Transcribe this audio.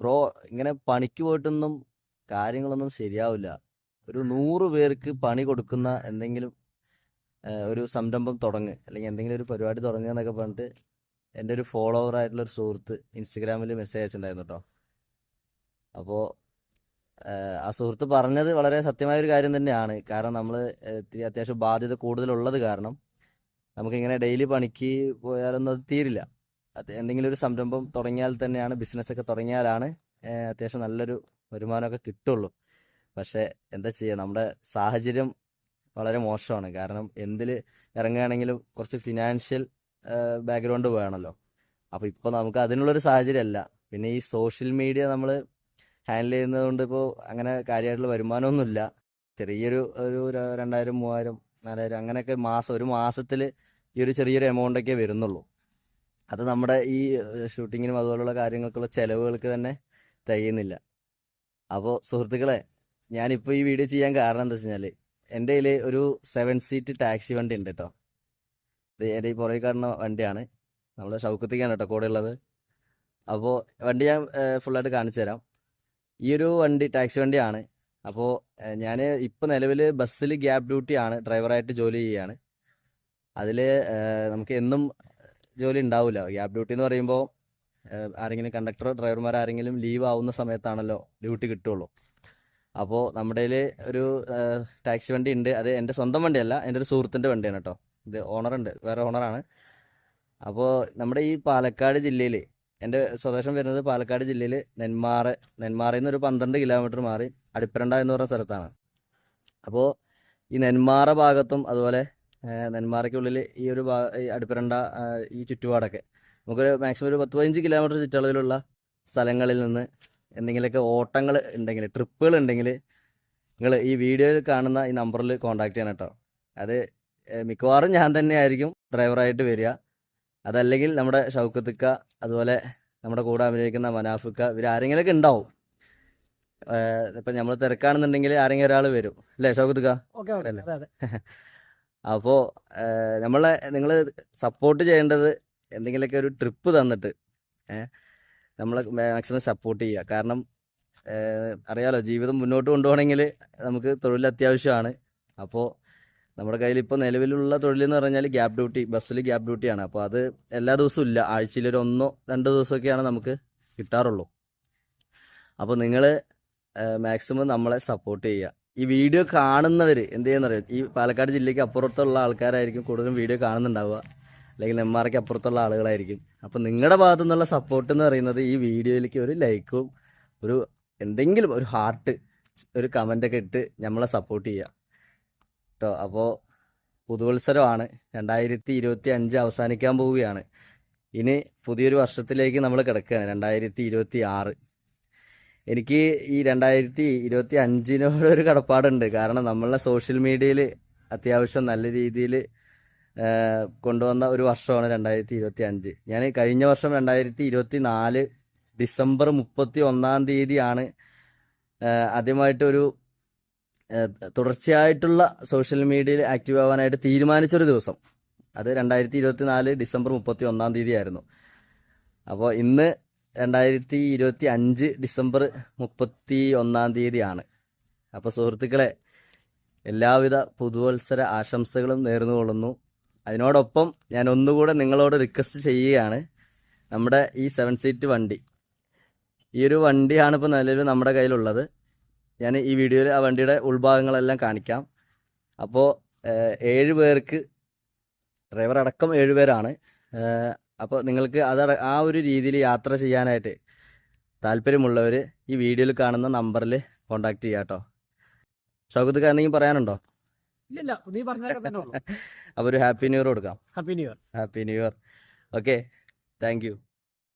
Bro ഇങ്ങനെ പണിക്ക് പോയിട്ടൊന്നും കാര്യങ്ങളൊന്നും ശരിയാവില്ല. ഒരു നൂറ് പേർക്ക് പണി കൊടുക്കുന്ന എന്തെങ്കിലും ഒരു സംരംഭം തുടങ്ങ്. അല്ലെങ്കിൽ എന്തെങ്കിലും ഒരു പരിപാടി തുടങ്ങുക എന്നൊക്കെ പറഞ്ഞിട്ട് എന്റെ ഒരു ഫോളോവർ ആയിട്ടുള്ള ഒരു സുഹൃത്ത് ഇൻസ്റ്റഗ്രാമിൽ മെസ്സേജ് അയച്ചിട്ടുണ്ടായിരുന്നു കേട്ടോ. അപ്പോൾ ആ സുഹൃത്ത് പറഞ്ഞത് വളരെ സത്യമായ ഒരു കാര്യം തന്നെയാണ്. കാരണം നമ്മൾ ഇത്തിരി അത്യാവശ്യം ബാധ്യത കൂടുതലുള്ളത് കാരണം നമുക്കിങ്ങനെ ഡെയിലി പണിക്ക് പോയാലൊന്നും അത് തീരില്ല. എന്തെങ്കിലും ഒരു സംരംഭം തുടങ്ങിയാൽ തന്നെയാണ് ബിസിനസ്സൊക്കെ തുടങ്ങിയാലാണ് അത്യാവശ്യം നല്ലൊരു വരുമാനമൊക്കെ കിട്ടുള്ളൂ. പക്ഷേ എന്താ ചെയ്യുക നമ്മുടെ സാഹചര്യം വളരെ മോശമാണ്. കാരണം എന്തിൽ ഇറങ്ങുകയാണെങ്കിലും കുറച്ച് ഫിനാൻഷ്യൽ ബാക്ക്ഗ്രൗണ്ട് വേണമല്ലോ. അപ്പോൾ ഇപ്പോൾ നമുക്ക് അതിനുള്ളൊരു സാഹചര്യമല്ല. പിന്നെ ഈ സോഷ്യൽ മീഡിയ നമ്മൾ ഹാൻഡിൽ ചെയ്യുന്നത് കൊണ്ട് ഇപ്പോൾ അങ്ങനെ കാര്യമായിട്ടുള്ള വരുമാനമൊന്നുമില്ല. ചെറിയൊരു ഒരു രണ്ടായിരം മൂവായിരം നാലായിരം അങ്ങനെയൊക്കെ മാസം ഒരു മാസത്തിൽ ഈ ഒരു ചെറിയൊരു എമൗണ്ടൊക്കെ വരുന്നുള്ളൂ. അത് നമ്മുടെ ഈ ഷൂട്ടിങ്ങിനും അതുപോലുള്ള കാര്യങ്ങൾക്കുള്ള ചെലവുകൾക്ക് തന്നെ തികയുന്നില്ല. അപ്പോൾ സുഹൃത്തുക്കളെ ഞാനിപ്പോൾ ഈ വീഡിയോ ചെയ്യാൻ കാരണം എന്താ വെച്ച് കഴിഞ്ഞാൽ എന്റെ കയ്യിൽ ഒരു സെവൻ സീറ്റ് ടാക്സി വണ്ടി ഉണ്ട് കേട്ടോ ഇത് എന്റെ ഈ പുറകെ കാണുന്ന വണ്ടിയാണ്. നമ്മുടെ ഷൗക്കത്തേക്കാണ് കേട്ടോ കൂടെ ഉള്ളത്. അപ്പോൾ വണ്ടി ഞാൻ ഫുള്ളായിട്ട് കാണിച്ചു തരാം. ഈ ഒരു വണ്ടി ടാക്സി വണ്ടിയാണ്. അപ്പോൾ ഞാൻ ഇപ്പോൾ നിലവിൽ ബസ്സിൽ ഗ്യാപ് ഡ്യൂട്ടിയാണ് ഡ്രൈവറായിട്ട് ജോലി ചെയ്യുകയാണ്. അതിൽ നമുക്ക് എന്നും ജോലി ഉണ്ടാവില്ല ഗ്യാപ് ഡ്യൂട്ടി എന്ന് പറയുമ്പോൾ ആരെങ്കിലും കണ്ടക്ടർ ഡ്രൈവർമാർ ആരെങ്കിലും ലീവ് ആവുന്ന സമയത്താണല്ലോ ഡ്യൂട്ടി കിട്ടുള്ളൂ. അപ്പോൾ നമ്മുടെ ഒരു ടാക്സി വണ്ടി ഉണ്ട്. അത് എന്റെ സ്വന്തം വണ്ടിയല്ല എന്റെ ഒരു സുഹൃത്തിന്റെ വണ്ടിയാണ് കേട്ടോ ഇത് ഓണറുണ്ട് വേറെ ഓണറാണ് അപ്പോൾ നമ്മുടെ ഈ പാലക്കാട് ജില്ലയിൽ എന്റെ സ്വദേശം വരുന്നത് പാലക്കാട് ജില്ലയിൽ നെന്മാറ നെന്മാറയിൽ നിന്ന് ഒരു പന്ത്രണ്ട് കിലോമീറ്റർ മാറി അടിപ്പരണ്ട എന്ന് പറഞ്ഞ സ്ഥലത്താണ്. അപ്പോൾ ഈ നെന്മാറ ഭാഗത്തും അതുപോലെ നെന്മാറയ്ക്കുള്ളിൽ ഈ ഒരു ഈ അടിപ്പരണ്ട ഈ ചുറ്റുപാടൊക്കെ. നമുക്കൊരു മാക്സിമം ഒരു പത്ത് പതിനഞ്ച് കിലോമീറ്റർ ചുറ്റളവിലുള്ള സ്ഥലങ്ങളിൽ നിന്ന് എന്തെങ്കിലുമൊക്കെ ഓട്ടങ്ങൾ ഉണ്ടെങ്കിൽ ട്രിപ്പുകൾ ഉണ്ടെങ്കിൽ നിങ്ങൾ ഈ വീഡിയോയിൽ കാണുന്ന ഈ നമ്പറിൽ കോൺടാക്ട് ചെയ്യണം കേട്ടോ. അത് മിക്കവാറും ഞാൻ തന്നെ ആയിരിക്കും ഡ്രൈവറായിട്ട് വരിക. അതല്ലെങ്കിൽ നമ്മുടെ ഷൗക്കത്തിക്ക അതുപോലെ നമ്മുടെ കൂടെ അഭിനയിക്കുന്ന മനാഫുക്ക ഇവർ ആരെങ്കിലുമൊക്കെ ഉണ്ടാവും ഇപ്പം നമ്മൾ തിരക്കാണെന്നുണ്ടെങ്കിൽ ആരെങ്കിലും ഒരാൾ വരും. അല്ലേ ഷൗക്കത്തിക്ക? അപ്പോൾ നമ്മളെ നിങ്ങൾ സപ്പോർട്ട് ചെയ്യേണ്ടത് എന്തെങ്കിലുമൊക്കെ ഒരു ട്രിപ്പ് തന്നിട്ട് നമ്മളെ മാക്സിമം സപ്പോർട്ട് ചെയ്യുക. കാരണം അറിയാലോ ജീവിതം മുന്നോട്ട് കൊണ്ടുപോകണമെങ്കിൽ നമുക്ക് തൊഴിൽ അത്യാവശ്യമാണ്. അപ്പോൾ നമ്മുടെ കയ്യിൽ ഇപ്പോൾ നിലവിലുള്ള തൊഴിൽ എന്ന് പറഞ്ഞാൽ ഗ്യാപ് ഡ്യൂട്ടി ബസ്സിൽ ഗ്യാപ് ഡ്യൂട്ടിയാണ് അപ്പോൾ അത് എല്ലാ ദിവസവും ഇല്ല. ആഴ്ചയിൽ ഒരു ഒന്നോ രണ്ടോ ദിവസമൊക്കെയാണ് നമുക്ക് കിട്ടാറുള്ളൂ. അപ്പോൾ നിങ്ങൾ മാക്സിമം നമ്മളെ സപ്പോർട്ട് ചെയ്യുക. ഈ വീഡിയോ കാണുന്നവർ എന്ത് ചെയ്യുന്നറിയോ ഈ പാലക്കാട് ജില്ലയ്ക്ക് അപ്പുറത്തുള്ള ആൾക്കാരായിരിക്കും കൂടുതലും വീഡിയോ കാണുന്നുണ്ടാവുക. അല്ലെങ്കിൽ നെന്മാറയ്ക്ക് അപ്പുറത്തുള്ള ആളുകളായിരിക്കും. അപ്പം നിങ്ങളുടെ ഭാഗത്തു നിന്നുള്ള സപ്പോർട്ട് എന്ന് പറയുന്നത് ഈ വീഡിയോയിലേക്ക് ഒരു ലൈക്കും ഒരു എന്തെങ്കിലും ഒരു ഹാർട്ട് ഒരു കമന്റൊക്കെ ഇട്ട് നമ്മളെ സപ്പോർട്ട് ചെയ്യുക. കേട്ടോ അപ്പോൾ പുതുവത്സരമാണ്. രണ്ടായിരത്തി ഇരുപത്തി അഞ്ച് അവസാനിക്കാൻ പോവുകയാണ്. ഇനി പുതിയൊരു വർഷത്തിലേക്ക് നമ്മൾ കിടക്കുകയാണ്. രണ്ടായിരത്തി ഇരുപത്തി ആറ് എനിക്ക് ഈ രണ്ടായിരത്തി ഇരുപത്തി അഞ്ചിനോട് ഒരു കടപ്പാടുണ്ട്. കാരണം നമ്മളെ സോഷ്യൽ മീഡിയയിൽ അത്യാവശ്യം നല്ല രീതിയിൽ കൊണ്ടുവന്ന ഒരു വർഷമാണ് രണ്ടായിരത്തി ഇരുപത്തി അഞ്ച് ഞാൻ കഴിഞ്ഞ വർഷം രണ്ടായിരത്തി ഇരുപത്തി നാല് ഡിസംബർ മുപ്പത്തി ഒന്നാം തീയതിയാണ് ആദ്യമായിട്ടൊരു തുടർച്ചയായിട്ടുള്ള സോഷ്യൽ മീഡിയയിൽ ആക്റ്റീവ് ആവാനായിട്ട് തീരുമാനിച്ചൊരു ദിവസം. അത് രണ്ടായിരത്തി ഇരുപത്തി നാല് ഡിസംബർ മുപ്പത്തി ഒന്നാം തീയതി ആയിരുന്നു അപ്പോൾ ഇന്ന് രണ്ടായിരത്തി ഇരുപത്തി അഞ്ച് ഡിസംബർ മുപ്പത്തി ഒന്നാം തീയതിയാണ്. അപ്പോൾ സുഹൃത്തുക്കളെ എല്ലാവിധ പുതുവത്സര ആശംസകളും നേർന്നുകൊള്ളുന്നു. അതിനോടൊപ്പം ഞാൻ ഒന്നുകൂടെ നിങ്ങളോട് റിക്വസ്റ്റ് ചെയ്യുകയാണ്. നമ്മുടെ ഈ സെവൻ സീറ്റ് വണ്ടി. ഈ ഒരു വണ്ടിയാണ് ഇപ്പോൾ നിലവിൽ നമ്മുടെ കയ്യിലുള്ളത്. ഞാൻ ഈ വീഡിയോയിൽ ആ വണ്ടിയുടെ ഉൾഭാഗങ്ങളെല്ലാം കാണിക്കാം. അപ്പോൾ ഏഴ് പേർക്ക് ഡ്രൈവർ അടക്കം ഏഴ് പേരാണ്. അപ്പോൾ നിങ്ങൾക്ക് അത് ആ ഒരു രീതിയിൽ യാത്ര ചെയ്യാനായിട്ട് താല്പര്യമുള്ളവർ ഈ വീഡിയോയിൽ കാണുന്ന നമ്പറിൽ കോൺടാക്ട് ചെയ്യാം കേട്ടോ ഷൗക്കത്ത് എന്തെങ്കിലും പറയാനുണ്ടോ? ഇല്ല നീ അപ്പോൾ ഒരു ഹാപ്പി ന്യൂ ഇയർ കൊടുക്കാം. Happy new year happy new year okay thank you